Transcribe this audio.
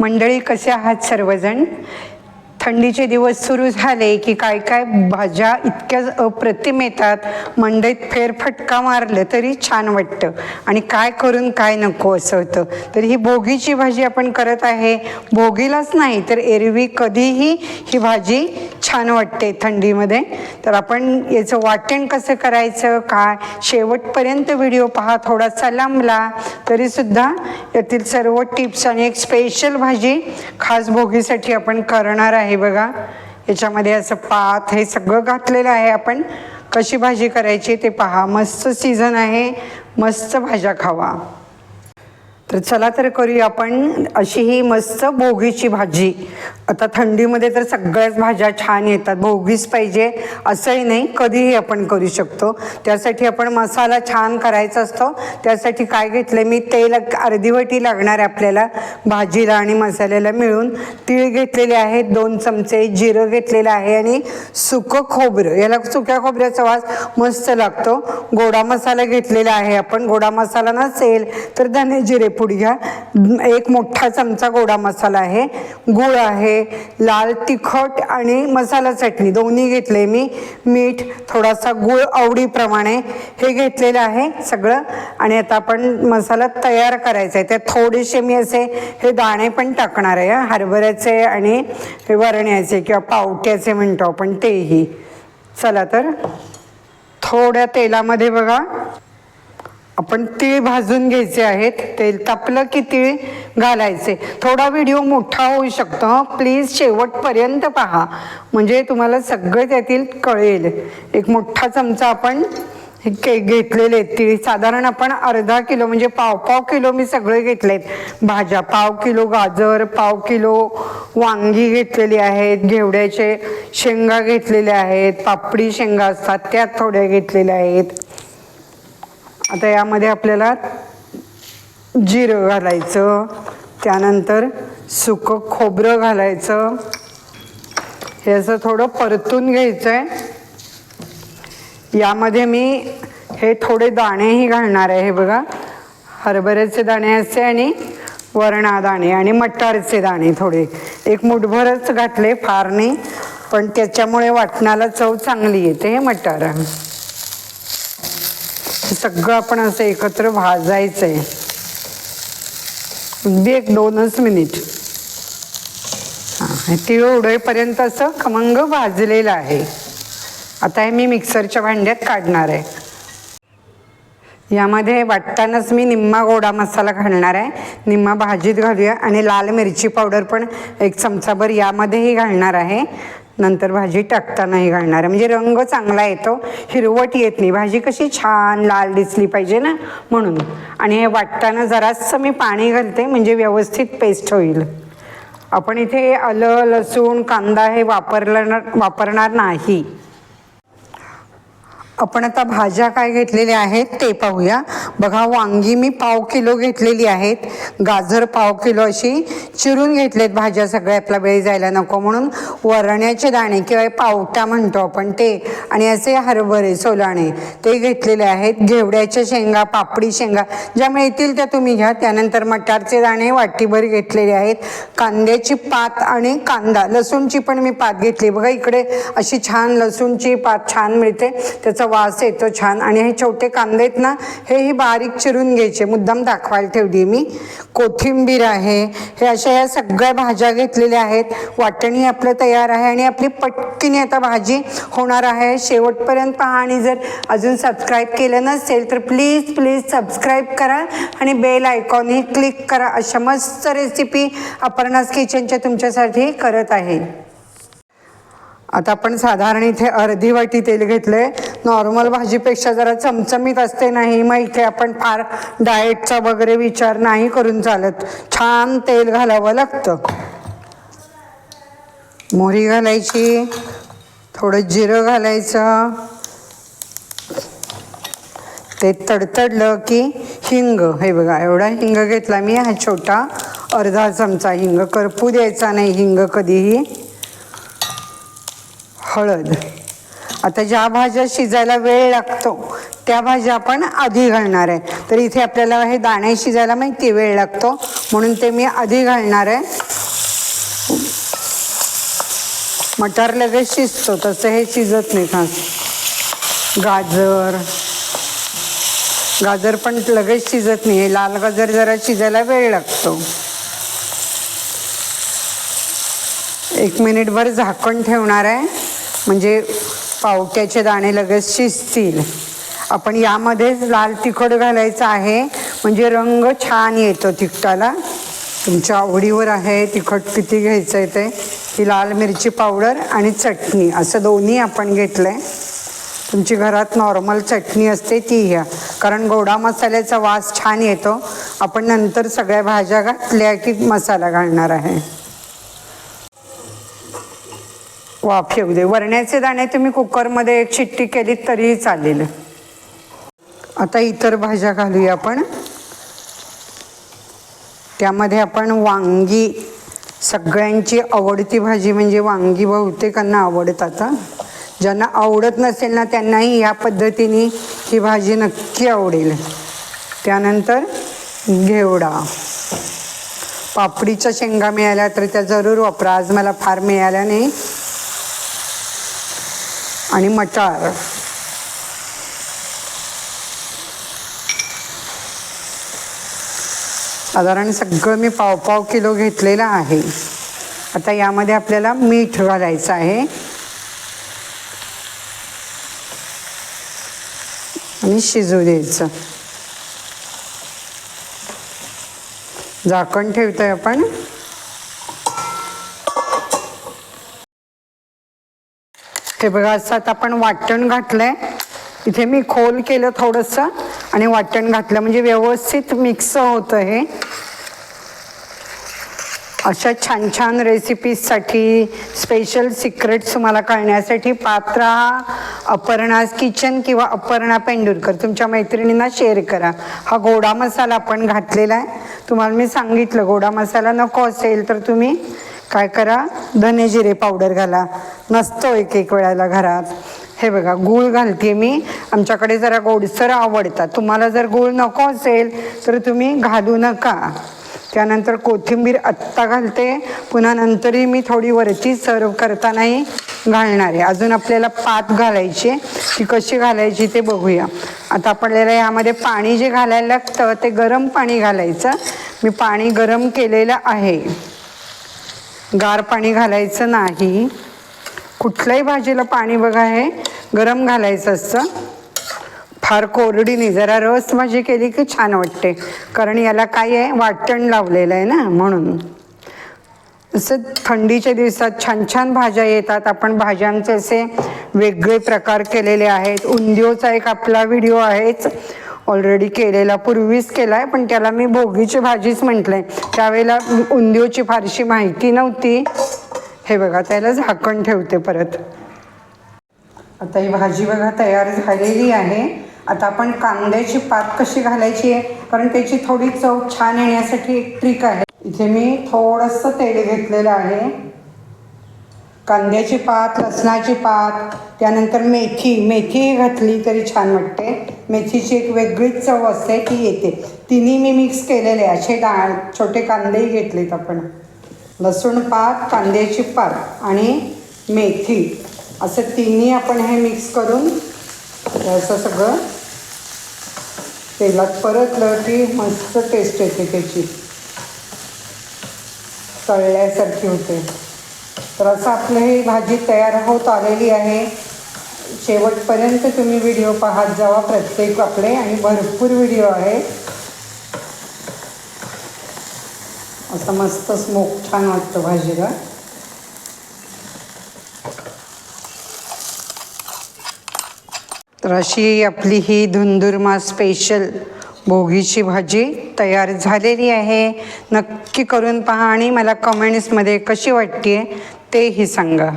मंडळी कसे आहात सर्वजण? थंडीचे दिवस सुरू झाले की काय काय भाज्या इतक्या अप्रतिम येतात. मंडईत फेरफटका मारलं तरी छान वाटतं. आणि काय करून काय नको असं होतं. तर ही भोगीची भाजी आपण करत आहे. भोगीलाच नाही तर एरवी कधीही ही भाजी छान वाटते थंडीमध्ये. तर आपण याचं वाटण कसं करायचं काय? शेवटपर्यंत व्हिडिओ पहा थोडासा लांबला. तरीसुद्धा यातील सर्व टिप्स आणि एक स्पेशल भाजी खास भोगीसाठी आपण करणार आहे. बघा. याच्यामध्ये असं पात हे सगळं घातलेलं आहे आपण. कशी भाजी करायची ते पहा. मस्त सीझन आहे. मस्त भाज्या खावा. तर चला तर करूया आपण अशी ही मस्त भोगीची भाजी. आता थंडीमध्ये तर सगळ्याच भाज्या छान येतात. भोगीच पाहिजे असंही नाही कधीही आपण करू शकतो. त्यासाठी आपण मसाला छान करायचा असतो. त्यासाठी काय घेतलं मी तेल अर्धीवटी लागणार आहे आपल्याला भाजीला आणि मसाल्याला मिळून. तीळ घेतलेले आहेत दोन चमचे जिरं घेतलेलं आहे आणि सुकं खोबरं. याला सुक्या खोबऱ्याचा वास मस्त लागतो. गोडा मसाला घेतलेला आहे आपण. गोडा मसाला नसेल तर धने जिरे पूड घ्या एक मोठा चमचा गोडा मसाला आहे. गूळ आहे लाल तिखट आणि मसाला चटणी. दोन्ही घेतले मी. मीठ थोडासा गूळ आवडीप्रमाणे हे घेतलेलं आहे सगळं. आणि आता आपण मसाला तयार करायचा आहे. त्यात थोडेसे मी असे हे दाणे पण टाकणार आहे हरभऱ्याचे आणि हे वरण्याचे किंवा पावट्याचे म्हणतो आपण तेही. चला तर थोड्या तेलामध्ये बघा. आपण तीळ भाजून घ्यायचे आहेत. तेल तापलं की तीळ घालायचे. थोडा व्हिडिओ मोठा होऊ शकतो प्लीज शेवटपर्यंत पहा. म्हणजे तुम्हाला सगळं त्यातील कळेल. एक मोठा चमचा आपण हे के घेतलेले आहेत. तीळ साधारण आपण अर्धा किलो म्हणजे पाव पाव किलो मी सगळे घेतलेत. भाज्या पाव किलो गाजर पाव किलो वांगी घेतलेली आहेत. घेवड्याचे शेंगा घेतलेल्या आहेत. पापडी शेंगा असतात त्या थोड्या घेतलेल्या आहेत. आता यामध्ये आपल्याला जिरं घालायचं त्यानंतर सुकं खोबरं घालायचं. हे असं थोडं परतून घ्यायचं आहे यामध्ये मी हे थोडे दाणेही घालणार आहे हे बघा. हरभऱ्याचे दाणे असे आणि वरणा दाणे आणि मटारचे दाणे थोडे. एक मुठभरच घातले फार नाही पण त्याच्यामुळे वाटणाला चव चांगली येते हे मटार. हे सगळं आपण असं एकत्र भाजायचं आहे अगदी एक दोनच मिनिट. हां तिळ उडवेपर्यंत असं खमंग भाजलेलं आहे. आता हे मी मिक्सरच्या भांड्यात काढणार आहे. यामध्ये वाटतानाच मी निम्मा गोडा मसाला घालणार आहे. निम्मा भाजीत घालूया आणि लाल मिरची पावडर पण एक चमचाभर यामध्येही घालणार आहे. नंतर भाजी टाकतानाही घालणार. म्हणजे रंग चांगला येतो हिरवट येत नाही. भाजी कशी छान लाल दिसली पाहिजे ना म्हणून. आणि हे वाटताना जरासं मी पाणी घालते म्हणजे व्यवस्थित पेस्ट होईल. आपण इथे आलं लसूण कांदा हे वापरलं वापरणार नाही. आपण आता भाज्या काय घेतलेल्या आहेत ते पाहूया. बघा वांगी मी पाव किलो घेतलेली आहेत. गाजर पाव किलो अशी चिरून घेतलेत भाज्या सगळ्या आपला वेळ जायला नको म्हणून. वरण्याचे दाणे किंवा पावटा म्हणतो आपण ते. आणि असे हरभरे सोलाणे ते घेतलेले आहेत. घेवड्याच्या शेंगा पापडी शेंगा ज्या मिळतील त्या तुम्ही घ्या. त्यानंतर मटारचे दाणे वाटीभर घेतलेले आहेत. कांद्याची पात आणि कांदा. लसूणची पण मी पात घेतली. बघा इकडे अशी छान लसूणची पात छान मिळते. त्याचा वास येतो छान. आणि हे छोटे कांदे आहेत ना हेही बारीक चिरून घ्यायचे. मुद्दाम दाखवायला ठेवली मी. कोथिंबीर आहे. हे अशा या सगळ्या भाज्या घेतलेल्या आहेत. वाटणी आपलं तयार आहे आणि आपली पटकीने आता भाजी होणार आहे. शेवटपर्यंत पहा आणि जर अजून सबस्क्राईब केलं नसेल तर प्लीज प्लीज सबस्क्राईब करा आणि बेल आयकॉनही क्लिक करा. अशा मस्त रेसिपी अपर्णास किचनच्या तुमच्यासाठी करत आहे. आता आपण साधारण इथे अर्धी वाटी तेल घेतलंय. नॉर्मल भाजीपेक्षा जरा चमचमीत असते नाही मग इथे आपण फार डाएटचा वगैरे विचार नाही करून चालत. छान तेल घालावं लागतं. मोहरी घालायची थोडं जिरं घालायचं. ते तडतडलं की हिंग हे बघा एवढा हिंग घेतला मी हा छोटा अर्धा चमचा हिंग. करपू द्यायचा नाही हिंग कधीही. हळद. आता ज्या भाज्या शिजायला वेळ लागतो त्या भाज्या आपण आधी घालणार आहे. तर इथे आपल्याला हे दाणे शिजायला माहिती वेळ लागतो. म्हणून ते मी आधी घालणार आहे. मटार लगेच शिजतो तसं हे शिजत नाही खास. गाजर. गाजर पण लगेच शिजत नाही आहे लाल गाजर जरा शिजायला वेळ लागतो. एक मिनिटभर झाकण ठेवणार आहे. म्हणजे पावट्याचे दाणे लगेच शिजतील. आपण यामध्येच लाल तिखट घालायचं आहे. म्हणजे रंग छान येतो तिखटाला. तुमच्या आवडीवर आहे तिखट किती घ्यायचं आहे ते ही लाल मिरची पावडर आणि चटणी असं दोन्ही आपण घेतलं आहे तुमची घरात नॉर्मल चटणी असते ती घ्या. कारण गोडा मसाल्याचा वास छान येतो. आपण नंतर सगळ्या भाज्या घातल्या की मसाला घालणार आहे. वाफ येऊ दे. वरण्याचे दाणे तुम्ही कुकरमध्ये एक शिट्टी केलीत तरीही चालेल. आता इतर भाज्या घालूया आपण. त्यामध्ये आपण वांगी सगळ्यांची आवडती भाजी म्हणजे वांगी बहुतेकांना आवडतात ज्यांना आवडत नसेल ना त्यांनाही या पद्धतीने ही भाजी नक्की आवडेल. त्यानंतर घेवडा. पापडीच्या शेंगा मिळाल्या तर त्या जरूर वापरा. आज मला फार मिळाल्या नाही. आणि मटार. साधारण सगळं मी पाव पाव किलो घेतलेलं आहे. आता यामध्ये आपल्याला मीठ घालायचं आहे. आणि शिजू द्यायचं. झाकण ठेवतोय आपण. हे बघा असं आता आपण वाटण घातलंय. इथे मी खोल केलं थोडंसं आणि वाटण घातलं. म्हणजे व्यवस्थित मिक्स होतं हे. अशा छान छान रेसिपीजसाठी स्पेशल सिक्रेट्स तुम्हाला कळण्यासाठी पात्रा अपर्णा किचन किंवा अपर्णा पेंडुरकर तुमच्या मैत्रिणींना शेअर करा. हा गोडा मसाला आपण घातलेला आहे. तुम्हाला मी सांगितलं गोडा मसाला नको असेल तर तुम्ही काय करा? धने जिरे पावडर घाला. नसतो एक एक वेळेला घरात. हे बघा गूळ घालते मी. आमच्याकडे जरा गोडसर आवडतात. तुम्हाला जर गूळ नको असेल तर तुम्ही घालू नका. त्यानंतर कोथिंबीर आत्ता घालते. पुन्हा नंतरही मी थोडी वरची सर्व करतानाही घालणार आहे. अजून आपल्याला पात घालायची ती कशी घालायची ते बघूया. आता आपल्याला यामध्ये पाणी जे घालायला लागतं ते गरम पाणी घालायचं. मी पाणी गरम केलेलं आहे. गार पाणी घालायचं नाही. कुठल्याही भाजीला पाणी बघा हे गरम घालायचं असतं. फार कोरडीने जरा रस भाजी केली की छान वाटते. कारण याला काय आहे वाटण लावलेलं आहे ना म्हणून. असं थंडीच्या दिवसात छान छान भाज्या येतात. आपण भाज्यांचे असे वेगळे प्रकार केलेले आहेत. उंदिओचा एक आपला व्हिडिओ आहेच. ऑलरेडी केलेला पूर्वीच केला आहे पण त्याला मी भोगीची भाजीच म्हटलंय. त्यावेळेला उंदिओची फारशी माहिती नव्हती. हे बघा त्याला झाकण ठेवते परत. आता ही भाजी बघा तयार झालेली आहे. आता आपण कांद्याची पात कशी घालायची आहे? कारण त्याची थोडी चव छान येण्यासाठी एक ट्रिक आहे. इथे मी थोडंसं तेल घेतलेलं आहे. कांद्याची पात लसणाची पात त्यानंतर मेथी मेथी घातली तरी छान वाटते. मेथीची एक वेगळीच चव असते ती येते. तिन्ही मी मिक्स केलेले असे डाळ छोटे कांदेही घेतलेत आपण. लसूण पात कांद्याची पात आणि मेथी. असं तिन्ही आपण हे मिक्स करून असं सगळं तेलात परतलं की मस्त टेस्ट येते त्याची. तळल्यासारखी होते. तर असं आपलं ही भाजी तयार होत आलेली आहे. शेवटपर्यंत तुम्ही व्हिडिओ पाहत जावा. प्रत्येक आपले आणि भरपूर व्हिडिओ आहे. असं मस्त स्मोक छान वाटतं भाजीला. तर अशी आपली ही धुंदुरमा स्पेशल भोगीची भाजी तयार झालेली आहे. नक्की करून पहा आणि मला कमेंट्समध्ये कशी वाटते तेही सांगा.